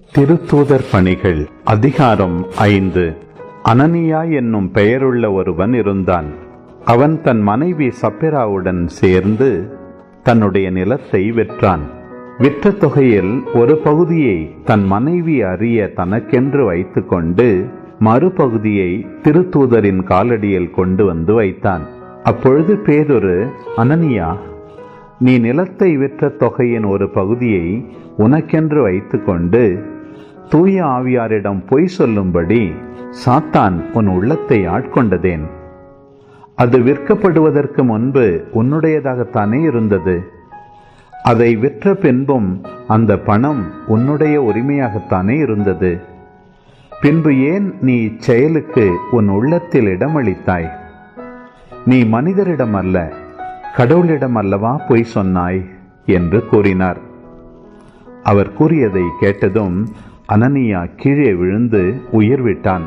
திருத்தூதர் பணிகள் அதிகாரம் ஐந்து. அனனியா என்னும் பெயருள்ள ஒருவன் இருந்தான். அவன் தன் மனைவி சப்பிராவுடன் சேர்ந்து தன்னுடைய நிலத்தை விற்றான். விற்ற தொகையில் ஒரு பகுதியை தன் மனைவி அறிய தனக்கென்று வைத்துக்கொண்டு மறுபகுதியை திருத்தூதரின் காலடியில் கொண்டு வந்து வைத்தான். அப்பொழுது பேதொரு அனனியா நீ நிலத்தை விற்ற தொகையின் ஒரு பகுதியை உனக்கென்று வைத்துக்கொண்டு தூய ஆவியாரிடம் பொய் சொல்லும்படி சாத்தான் உன் உள்ளத்தை ஆட்கொண்டதேன். அது விற்கப்படுவதற்கு முன்பு உன்னுடையதாகத்தானே இருந்தது. அதை விற்ற பின்பும் அந்த பணம் உன்னுடைய உரிமையாகத்தானே இருந்தது. பின்பு ஏன் நீ இச்செயலுக்கு உன் உள்ளத்தில் இடமளித்தாய்? நீ மனிதரிடம் அல்ல கடவுளிடம் அல்லவா பொய் சொன்னாய்? என்று கூறினார். அவர் கூறியதை கேட்டதும் அனனியா கீழே விழுந்து உயிர் விட்டான்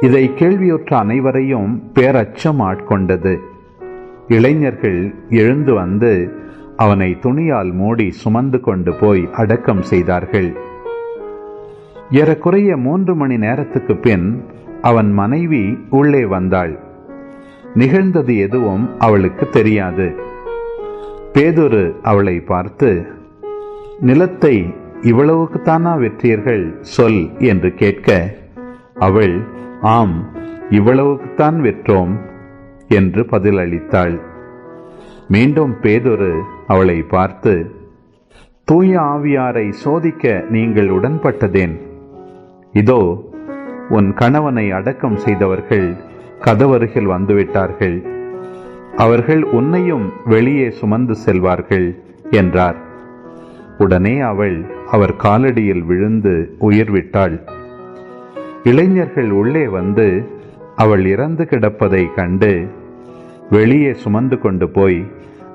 இதை கேள்வியுற்ற அனைவரையும் பேரச்சம் ஆட்கொண்டது இளைஞர்கள் எழுந்து வந்து அவனை துணியால் மூடி சுமந்து கொண்டு போய் அடக்கம் செய்தார்கள். ஏறக்குறைய மூன்று மணி நேரத்துக்கு பின் அவன் மனைவி உள்ளே வந்தாள். நிகழ்ந்தது எதுவும் அவளுக்கு தெரியாது. பேதொரு அவளை பார்த்து நிலத்தை இவ்வளவுக்குத்தானா வெற்றீர்கள்? சொல் என்று கேட்க அவள் ஆம் இவ்வளவுக்குத்தான் வெற்றோம் என்று பதிலளித்தாள். மீண்டும் பேதொரு அவளை பார்த்து தூய ஆவியாரை சோதிக்க நீங்கள் உடன்பட்டதேன்? இதோ உன் கணவனை அடக்கம் செய்தவர்கள் கதவருகில் வந்துவிட்டார்கள். அவர்கள் உன்னையும் வெளியே சுமந்து செல்வார்கள் என்றார். உடனே அவள் அவர் காலடியில் விழுந்து உயிர் விட்டாள் இளைஞர்கள் உள்ளே வந்து அவள் இறந்து கிடப்பதை கண்டு வெளியே சுமந்து கொண்டு போய்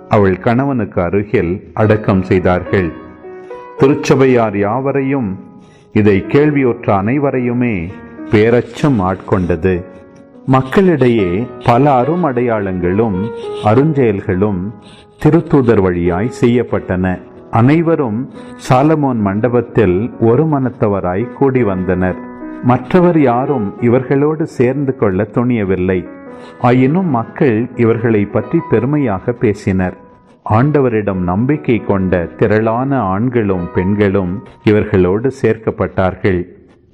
அவள் கணவனுக்கு அருகில் அடக்கம் செய்தார்கள். திருச்சபையார் யாவரையும் இதை கேள்வியுற்ற அனைவரையுமே பேரச்சம் ஆட்கொண்டது. மக்களிடையே பல அரும் அடையாளங்களும் அருஞ்செயல்களும் திருத்தூதர் வழியாய் செய்யப்பட்டன. அனைவரும் சாலமோன் மண்டபத்தில் ஒரு மனத்தவராய் கூடி வந்தனர். மற்றவர் யாரும் இவர்களோடு சேர்ந்து கொள்ள துணியவில்லை. ஆயினும் மக்கள் இவர்களை பற்றி பெருமையாக பேசினர். ஆண்டவரிடம் நம்பிக்கை கொண்ட திரளான ஆண்களும் பெண்களும் இவர்களோடு சேர்க்கப்பட்டார்கள்.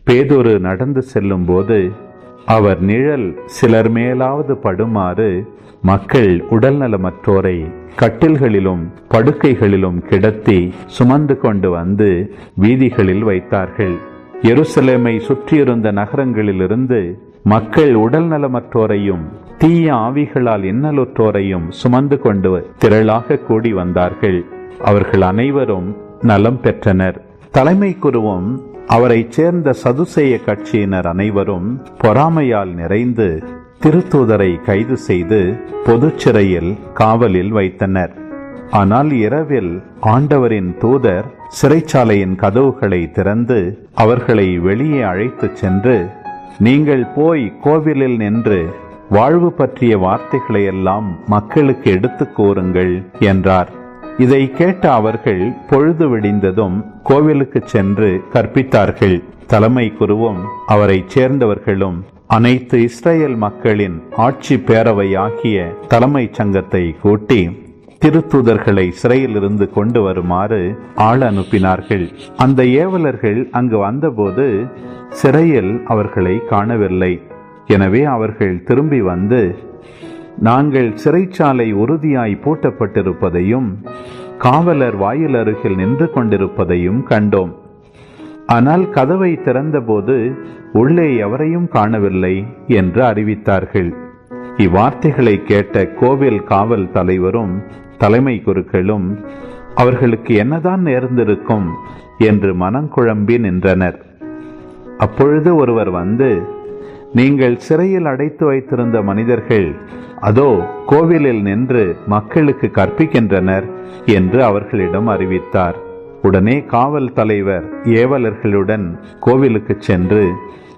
பேதொரு நடந்து செல்லும்போது அவர் நிழல் சிலர் மேலாவது படுமாறு மக்கள் உடல்நலமற்றோரை கட்டில்களிலும் படுக்கைகளிலும் கிடத்தி சுமந்து கொண்டு வந்து வீதிகளில் வைத்தார்கள். எருசலேமை சுற்றியிருந்த நகரங்களிலிருந்து மக்கள் உடல் நலமற்றோரையும் தீய ஆவிகளால் இன்னலுற்றோரையும் சுமந்து கொண்டு திரளாக கூடி வந்தார்கள். அவர்கள் அனைவரும் நலம் பெற்றனர். தலைமை குருவும் அவரைச் சேர்ந்த சதுசேய கட்சியினர் அனைவரும் பொறாமையால் நிறைந்து திருத்தூதரை கைது செய்து பொது சிறையில் காவலில் வைத்தனர். ஆனால் இரவில் ஆண்டவரின் தூதர் சிறைச்சாலையின் கதவுகளை திறந்து அவர்களை வெளியே அழைத்துச் சென்று நீங்கள் போய் கோவிலில் நின்று வாழ்வு பற்றிய வார்த்தைகளை எல்லாம் மக்களுக்கு எடுத்துக் கூறுங்கள் என்றார். இதை கேட்ட அவர்கள் பொழுது விடிந்ததும் கோவிலுக்கு சென்று கற்பித்தார்கள். தலைமை குருவும் அவரைச் சேர்ந்தவர்களும் அனைத்து இஸ்ரேல் மக்களின் ஆட்சி பேரவையாகிய தலைமைச் சங்கத்தை கூட்டி திருத்தூதர்களை சிறையிலிருந்து கொண்டு வருமாறு ஆள் அனுப்பினார்கள். அந்த ஏவலர்கள் அங்கு வந்தபோது சிறையில் அவர்களை காணவில்லை. எனவே அவர்கள் திரும்பி வந்து நாங்கள் சிறைச்சாலை உறுதியாய் பூட்டப்பட்டிருப்பதையும் காவலர் வாயில் அருகில் நின்று கொண்டிருப்பதையும் கண்டோம். ஆனால் கதவை திறந்தபோது உள்ளே எவரையும் காணவில்லை என்று அறிவித்தார்கள். இவ்வார்த்தைகளை கேட்ட கோவில் காவல் தலைவரும் தலைமை குருக்களும் அவர்களுக்கு என்னதான் நேர்ந்திருக்கும்? என்று மனங்குழம்பி நின்றனர். அப்பொழுது ஒருவர் வந்து நீங்கள் சிறையில் அடைத்து வைத்திருந்த மனிதர்கள் அதோ கோவிலில் நின்று மக்களுக்கு கற்பிக்கின்றனர் என்று அவர்களிடம் அறிவித்தார். உடனே காவல் தலைவர் ஏவலர்களுடன் கோவிலுக்கு சென்று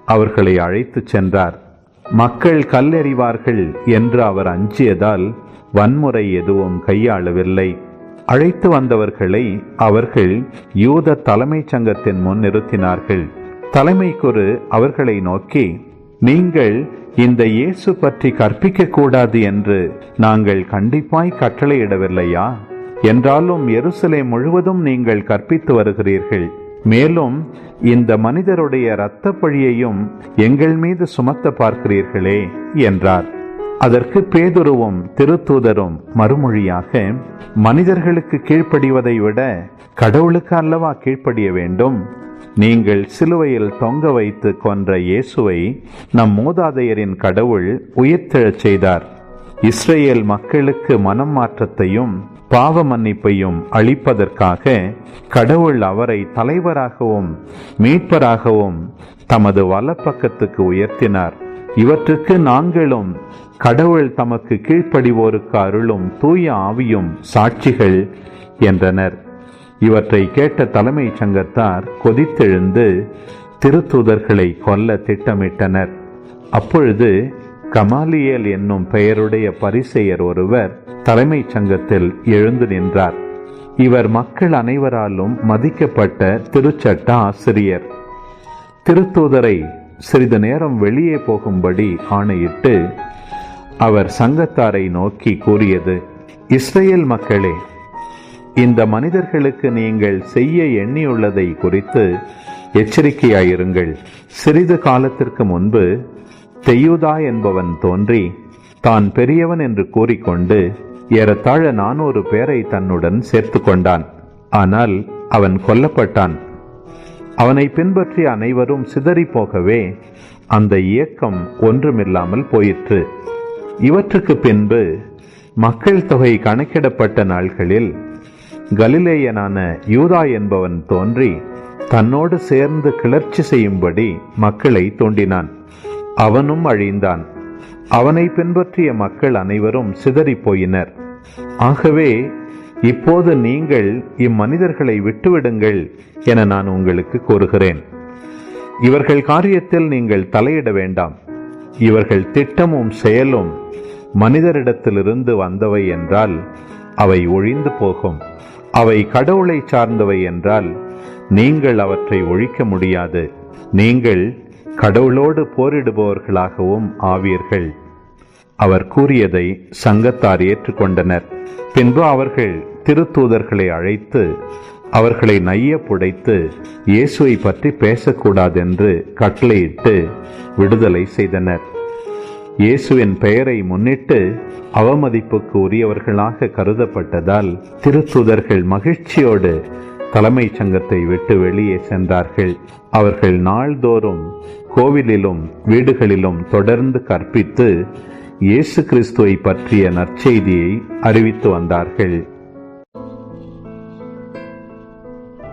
அவர்களை அழைத்துச் சென்றார். மக்கள் கல்லெறிவார்கள் என்று அவர் அஞ்சியதால் வன்முறை எதுவும் கையாளவில்லை. அழைத்து வந்தவர்களை அவர்கள் யூத தலைமைச் சங்கத்தின் முன் நிறுத்தினார்கள். தலைமைக்குரு அவர்களை நோக்கி நீங்கள் இந்த இயேசு பற்றி கற்பிக்க கூடாது என்று நாங்கள் கண்டிப்பாய் கட்டளையிடவில்லையா? என்றாலும் எருசலை முழுவதும் நீங்கள் கற்பித்து வருகிறீர்கள். மேலும் இந்த மனிதருடைய இரத்த பழியையும் எங்கள் மீது சுமத்த பார்க்கிறீர்களே என்றார். அதற்கு பேதுருவும் திருத்தூதரும் மறுமொழியாக மனிதர்களுக்கு கீழ்ப்படிவதை விட கடவுளுக்கு அல்லவா கீழ்ப்படிய வேண்டும்? நீங்கள் சிலுவையில் தொங்க வைத்து கொன்ற இயேசுவை நம் மூதாதையரின் கடவுள் உயிர்த்தெழச் செய்தார். இஸ்ரேல் மக்களுக்கு மனம் மாற்றத்தையும் பாவ மன்னிப்பையும் அளிப்பதற்காக கடவுள் அவரை தலைவராகவும் மீட்பராகவும் தமது வலப்பக்கத்துக்கு உயர்த்தினார். இவற்றுக்கு நாங்களும் கடவுள் தமக்கு கீழ்ப்படிவோருக்கு அருளும் தூய ஆவியும் சாட்சிகள் என்றனர். இவற்றை கேட்ட தலைமைச் சங்கத்தார் கொதித்தெழுந்து திருத்தூதர்களை கொல்ல திட்டமிட்டனர். அப்பொழுது கமாலியல் என்னும் பெயருடைய பரிசெயர் ஒருவர் தலைமைச் சங்கத்தில் எழுந்து நின்றார். இவர் மக்கள் அனைவராலும் மதிக்கப்பட்ட திருச்சட்ட ஆசிரியர். திருத்தூதரை சிறிது நேரம் வெளியே போகும்படி ஆணையிட்டு அவர் சங்கத்தாரை நோக்கி கூறியது இஸ்ரேல் மக்களே இந்த மனிதர்களுக்கு நீங்கள் செய்ய எண்ணியுள்ளதை குறித்து எச்சரிக்கையாயிருங்கள். சிறிது காலத்திற்கு முன்பு தெய்யுதா என்பவன் தோன்றி தான் பெரியவன் என்று கூறிக்கொண்டு ஏறத்தாழ நானூறு பேரை தன்னுடன் சேர்த்து கொண்டான். ஆனால் அவன் கொல்லப்பட்டான். அவனை பின்பற்றிய அனைவரும் சிதறி போகவே அந்த இயக்கம் ஒன்றுமில்லாமல் போயிற்று. இவற்றுக்கு பின்பு மக்கள் தொகை கணக்கிடப்பட்ட நாள்களில் கலிலேயனான யூதா என்பவன் தோன்றி தன்னோடு சேர்ந்து கிளர்ச்சி செய்யும்படி மக்களை தூண்டினான். அவனும் அழிந்தான். அவனை பின்பற்றிய மக்கள் அனைவரும் சிதறி போயினர் ஆகவே இப்போது நீங்கள் இம்மனிதர்களை விட்டுவிடுங்கள் என நான் உங்களுக்கு கூறுகிறேன். இவர்கள் காரியத்தில் நீங்கள் தலையிட வேண்டாம். இவர்கள் திட்டமும் செயலும் மனிதரிடத்திலிருந்து வந்தவை என்றால் அவை ஒழிந்து போகும். அவை கடவுளை சார்ந்தவை என்றால் நீங்கள் அவற்றை ஒழிக்க முடியாது. நீங்கள் கடவுளோடு போரிடுபவர்களாகவும் ஆவீர்கள். அவர் கூறியதை சங்கத்தார் ஏற்றுக்கொண்டனர். பின்பு அவர்கள் திருத்தூதர்களை அழைத்து அவர்களை நைய புடைத்து இயேசுவை பற்றி பேசக்கூடாதென்று கட்டளையிட்டு விடுதலை செய்தனர். இயேசுவின் பெயரை முன்னிட்டு அவமதிப்புக்கு உரியவர்களாக கருதப்பட்டதால் திருத்துதர்கள் மகிழ்ச்சியோடு தலைமைச் சங்கத்தை விட்டு வெளியே சென்றார்கள். அவர்கள் நாள்தோறும் கோவிலிலும் வீடுகளிலும் தொடர்ந்து கற்பித்து இயேசு கிறிஸ்துவை பற்றிய நற்செய்தியை அறிவித்து வந்தார்கள்.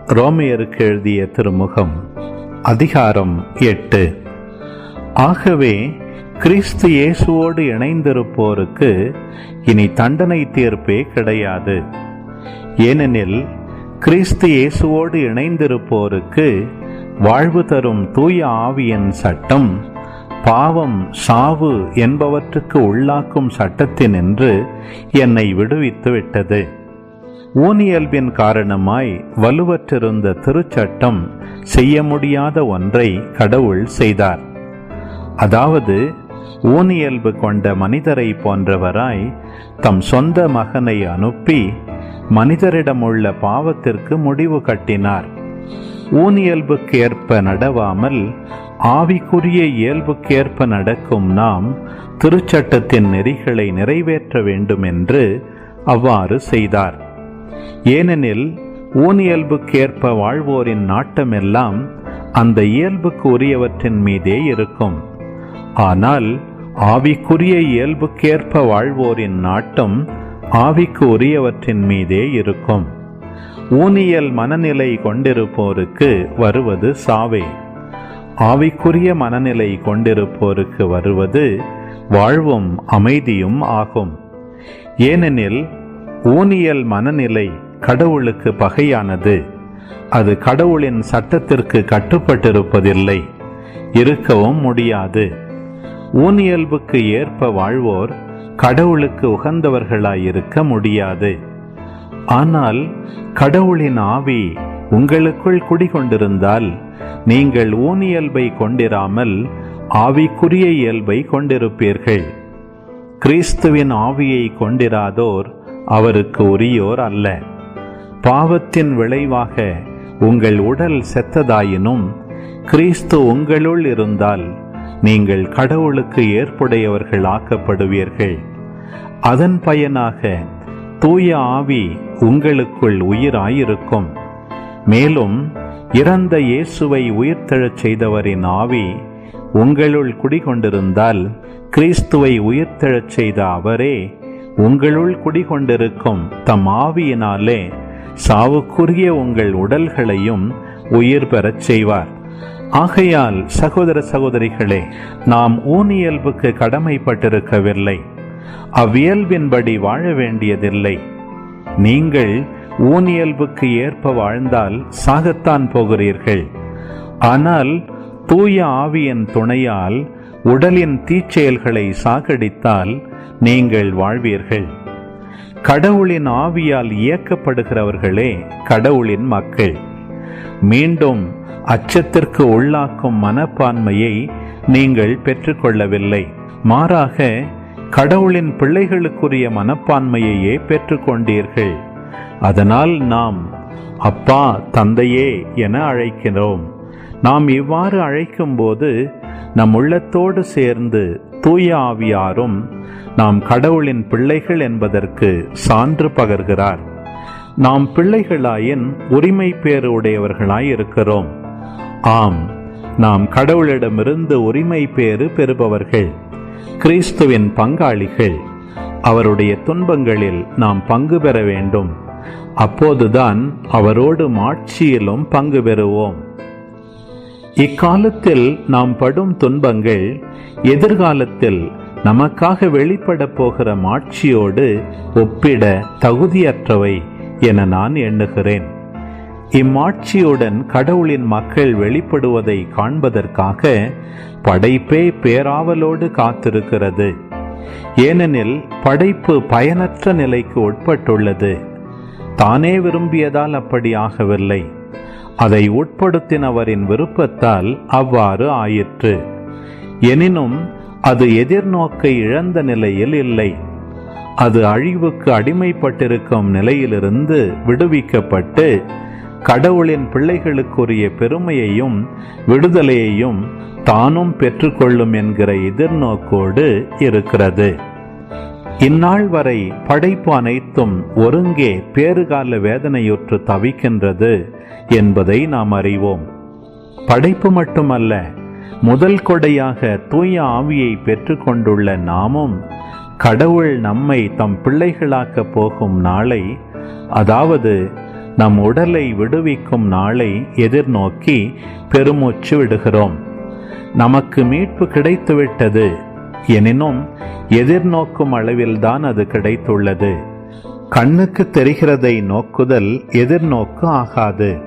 ரோமையருக்கு எழுதிய திருமுகம் அதிகாரம் எட்டு. ஆகவே கிறிஸ்து இயேசுவோடு இணைந்திருப்போருக்கு இனி தண்டனை தீர்ப்பே கிடையாது. ஏனெனில் கிறிஸ்து இயேசுவோடு இணைந்திருப்போருக்கு வாழ்வு தரும் தூய ஆவியின் சட்டம் பாவம் சாவு என்பவற்றுக்கு உள்ளாக்கும் சட்டத்தினின்று என்னை விடுவித்து விட்டது ஊனியல்பின் காரணமாய் வலுவற்றிருந்த திருச்சட்டம் செய்ய முடியாத ஒன்றை கடவுள் செய்தார். அதாவது ஊனியல்பு கொண்ட மனிதரை போன்றவராய் தம் சொந்த மகனை அனுப்பி மனிதரிடமுள்ள பாவத்திற்கு முடிவு கட்டினார். ஊனியல்புக்கு ஏற்ப நடவாமல் ஆவிக்குரிய இயல்புக்கேற்ப நடக்கும் நாம் திருச்சட்டத்தின் நெறிகளை நிறைவேற்ற வேண்டும் என்று அவ்வாறு செய்தார். ஏனெனில் ஊனியல்புக்கேற்ப வாழ்வோரின் நாட்டமெல்லாம் அந்த இயல்புக்கு உரியவற்றின் மீதே இருக்கும். ஆனால் ஆவிக்குரிய இயல்புக்கேற்ப வாழ்வோரின் நாட்டம் ஆவிக்கு உரியவற்றின் மீதே இருக்கும். ஊனியல் மனநிலை கொண்டிருப்போருக்கு வருவது சாவே. ஆவிக்குரிய மனநிலை கொண்டிருப்போருக்கு வருவது வாழ்வும் அமைதியும் ஆகும். ஏனெனில் ஊனியல் மனநிலை கடவுளுக்கு பகையானது. அது கடவுளின் சட்டத்திற்கு கட்டுப்பட்டிருப்பதில்லை. இருக்கவும் முடியாது. ஊனியல்புக்கு ஏற்ப வாழ்வோர் கடவுளுக்கு உகந்தவர்களாயிருக்க முடியாது. ஆனால் கடவுளின் ஆவி உங்களுக்குள் குடிகொண்டிருந்தால் நீங்கள் ஊனியல்பை கொண்டிராமல் ஆவிக்குரிய இயல்பை கொண்டிருப்பீர்கள். கிறிஸ்துவின் ஆவியை கொண்டிராதோர் அவருக்கு உரியோர் அல்ல. பாவத்தின் விளைவாக உங்கள் உடல் செத்ததாயினும் கிறிஸ்து உங்களுள் இருந்தால் நீங்கள் கடவுளுக்கு ஏற்புடையவர்கள் ஆக்கப்படுவீர்கள் அதன் பயனாக தூய ஆவி உங்களுக்குள் உயிராயிருக்கும். மேலும் இறந்த இயேசுவை உயிர்த்தெழச் செய்தவரின் ஆவி உங்களுள் குடிகொண்டிருந்தால் கிறிஸ்துவை உயிர்த்தெழச் செய்த அவரே உங்களுள் குடிகொண்டிருக்கும் தம் ஆவியினாலே சாவுக்குரிய உங்கள் உடல்களையும் உயிர் பெறச் செய்வார். ஆகையால் சகோதர சகோதரிகளே நாம் ஊனியல்புக்கு கடமைப்பட்டிருக்கவில்லை. அவ்வியல்பின்படி வாழ வேண்டியதில்லை. நீங்கள் ஊனியல்புக்கு ஏற்ப வாழ்ந்தால் சாகத்தான் போகிறீர்கள். ஆனால் தூய ஆவியின் துணையால் உடலின் தீச்செயல்களை சாகடித்தால் நீங்கள் வாழ்வீர்கள். கடவுளின் ஆவியால் இயக்கப்படுகிறவர்களே கடவுளின் மக்கள். மீண்டும் அச்சத்திற்கு உள்ளாக்கும் மனப்பான்மையை நீங்கள் பெற்றுக்கொள்ளவில்லை. மாறாக கடவுளின் பிள்ளைகளுக்குரிய மனப்பான்மையையே பெற்றுக்கொண்டீர்கள். அதனால் நாம் அப்பா தந்தையே என அழைக்கிறோம். நாம் இவ்வாறு அழைக்கும்போது நம் உள்ளத்தோடு சேர்ந்து தூய ஆவியாரும் நாம் கடவுளின் பிள்ளைகள் என்பதற்கு சான்று பகர்கிறார். நாம் பிள்ளைகளாயின் உரிமை பேறு உடையவர்களாய் இருக்கிறோம். ஆம் நாம் கடவுளிடமிருந்து உரிமை பேறு பெறுபவர்கள் கிறிஸ்துவின் பங்காளிகள். அவருடைய துன்பங்களில் நாம் பங்கு பெற வேண்டும். அப்போதுதான் அவரோடு மாட்சியிலும் பங்கு பெறுவோம். இக்காலத்தில் நாம் படும் துன்பங்கள் எதிர்காலத்தில் நமக்காக வெளிப்பட போகிற மாட்சியோடு ஒப்பிட தகுதியற்றவை என நான் எண்ணுகிறேன். இம்மாட்சியுடன் கடவுளின் மக்கள் வெளிப்படுவதை காண்பதற்காக படைப்பே பேராவலோடு காத்திருக்கிறது. ஏனெனில் படைப்பு பயனற்ற நிலைக்கு உட்பட்டுள்ளது. தானே விரும்பியதால் அப்படி ஆகவில்லை. அதை உட்படுத்தினவரின் விருப்பத்தால் அவ்வாறு ஆயிற்று. எனினும் அது எதிர்நோக்கை இழந்த நிலையில் இல்லை. அது அழிவுக்கு அடிமைப்பட்டிருக்கும் நிலையிலிருந்து விடுவிக்கப்பட்டு கடவுளின் பிள்ளைகளுக்குரிய பெருமையையும் விடுதலையையும் தானும் பெற்றுக்கொள்ளும் என்கிற எதிர்நோக்கோடு இருக்கிறது. இந்நாள் வரை படைப்பு அனைத்தும் ஒருங்கே பேறுகால வேதனையுற்று தவிக்கின்றது என்பதை நாம் அறிவோம். படைப்பு மட்டுமல்ல முதல் கொடையாக தூய ஆவியை பெற்றுக்கொண்டுள்ள நாமும் கடவுள் நம்மை தம் பிள்ளைகளாக்கப் போகும் நாளை அதாவது நம் உடலை விடுவிக்கும் நாளை எதிர்நோக்கி பெருமூச்சு விடுகிறோம். நமக்கு மீட்பு கிடைத்துவிட்டது. எனினும் எதிர்நோக்கும் அளவில்தான் அது கிடைத்துள்ளது. கண்ணுக்கு தெரிகிறதை நோக்குதல் எதிர்நோக்கு ஆகாது.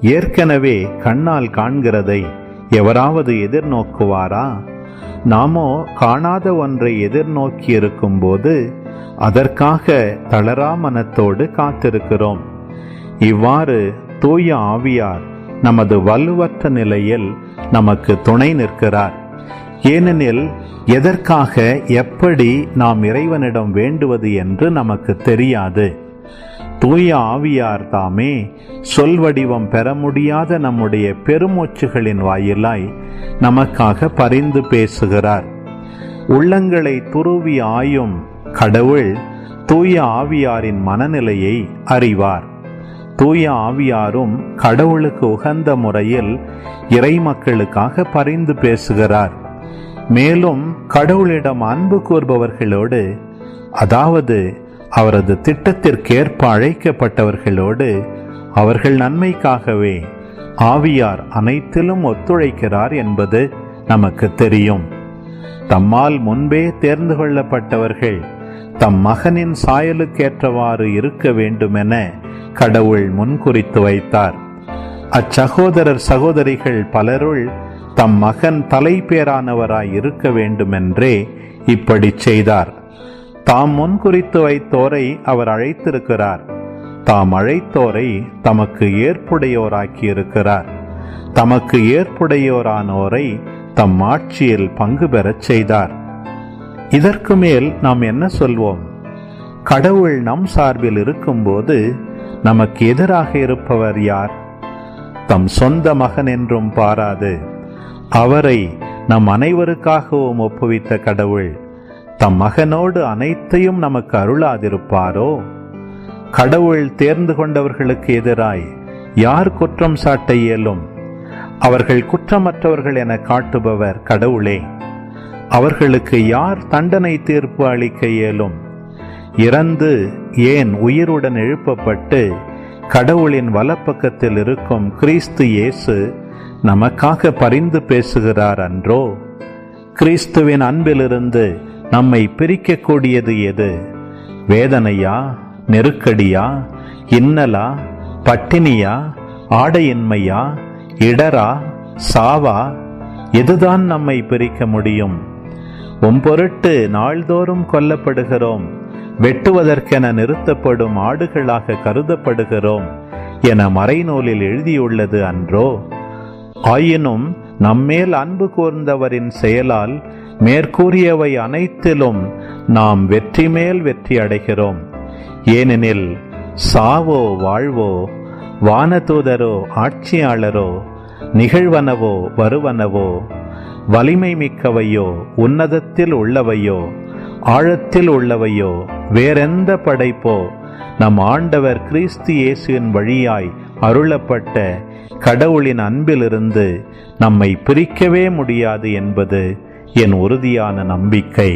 ஏற்கனவே கண்ணால் காண்கிறதை எவராவது எதிர்நோக்குவாரா? நாமோ காணாத ஒன்றை எதிர்நோக்கி இருக்கும்போது அதற்காக தளரா மனத்தோடு காத்திருக்கிறோம். இவ்வாறு தூய ஆவியார் நமது வலுவற்ற நிலையில் நமக்கு துணை நிற்கிறார். ஏனெனில் எதற்காக எப்படி நாம் இறைவனிடம் வேண்டுவது என்று நமக்கு தெரியாது. தூய ஆவியார் தாமே சொல் வடிவம் பெற முடியாத நம்முடைய பெருமூச்சுகளின் வாயிலாய் நமக்காக பரிந்து பேசுகிறார். உள்ளங்களை துருவி ஆயும் கடவுள் தூய ஆவியாரின் மனநிலையை அறிவார். தூய ஆவியாரும் கடவுளுக்கு உகந்த முறையில் இறை மக்களுக்காக பரிந்து பேசுகிறார். மேலும் கடவுளிடம் அன்பு கூர்பவர்களோடு அதாவது அவரது திட்டத்திற்கேற்ப அழைக்கப்பட்டவர்களோடு அவர்கள் நன்மைக்காகவே ஆவியார் அனைத்திலும் ஒத்துழைக்கிறார் என்பது நமக்கு தெரியும். தம்மால் முன்பே தேர்ந்து கொள்ளப்பட்டவர்கள் தம் மகனின் சாயலுக்கேற்றவாறு இருக்க வேண்டுமென கடவுள் முன்குறித்து வைத்தார். அச்சகோதரர் சகோதரிகள் பலருள் தம் மகன் தலைப்பேரானவராய் இருக்க வேண்டுமென்றே இப்படி செய்தார். தாம் முன்குறித்து வைத்தோரை அவர் அழைத்திருக்கிறார். தாம் அழைத்தோரை தமக்கு ஏற்புடையோராக்கியிருக்கிறார். தமக்கு ஏற்புடையோரானோரை தம் ஆட்சியில் பங்கு பெறச் செய்தார். இதற்கு மேல் நாம் என்ன சொல்வோம்? கடவுள் நம் சார்பில் இருக்கும்போது நமக்கு எதிராக இருப்பவர் யார்? தம் சொந்த மகன் என்றும் பாராது. அவரை நம் அனைவருக்காகவும் ஒப்புவித்த கடவுள் தம் மகனோடு அனைத்தையும் நமக்கு அருளாதிருப்பாரோ? கடவுள் தேர்ந்து கொண்டவர்களுக்கு எதிராய் யார் குற்றம் சாட்ட இயலும்? அவர்கள் குற்றமற்றவர்கள் என காட்டுபவர் கடவுளே. அவர்களுக்கு யார் தண்டனை தீர்ப்பு அளிக்க இயலும்? இறந்து ஏன் உயிருடன் எழுப்பப்பட்டு கடவுளின் வலப்பக்கத்தில் இருக்கும் கிறிஸ்து இயேசு நமக்காக பரிந்து பேசுகிறார் அன்றோ? கிறிஸ்துவின் அன்பிலிருந்து நம்மை பிரிக்கக்கூடியது எது? வேதனையா? நெருக்கடியா? இன்னலா? பட்டினியா? ஆடையின்மையா? இடரா? சாவா? எதுதான் நம்மை பிரிக்க முடியும்? உம் பொருட்டு நாள்தோறும் கொல்லப்படுகிறோம். வெட்டுவதற்கென நிறுத்தப்படும் ஆடுகளாக கருதப்படுகிறோம் என மறைநூலில் எழுதியுள்ளது அன்றோ. ஆயினும் நம்மேல் அன்பு கூர்ந்தவரின் செயலால் மேற்கூறியவை அனைத்திலும் நாம் வெற்றி மேல் வெற்றி அடைகிறோம். ஏனெனில் சாவோ வாழ்வோ வானதூதரோ ஆட்சியாளரோ நிகழ்வனவோ வருவனவோ வலிமை மிக்கவையோ உன்னதத்தில் உள்ளவையோ ஆழத்தில் உள்ளவையோ வேறெந்த படைப்போ நம் ஆண்டவர் கிறிஸ்து இயேசுவின் வழியாய் அருளப்பட்ட கடவுளின் அன்பிலிருந்து நம்மை பிரிக்கவே முடியாது என்பது என் உறுதியான நம்பிக்கை.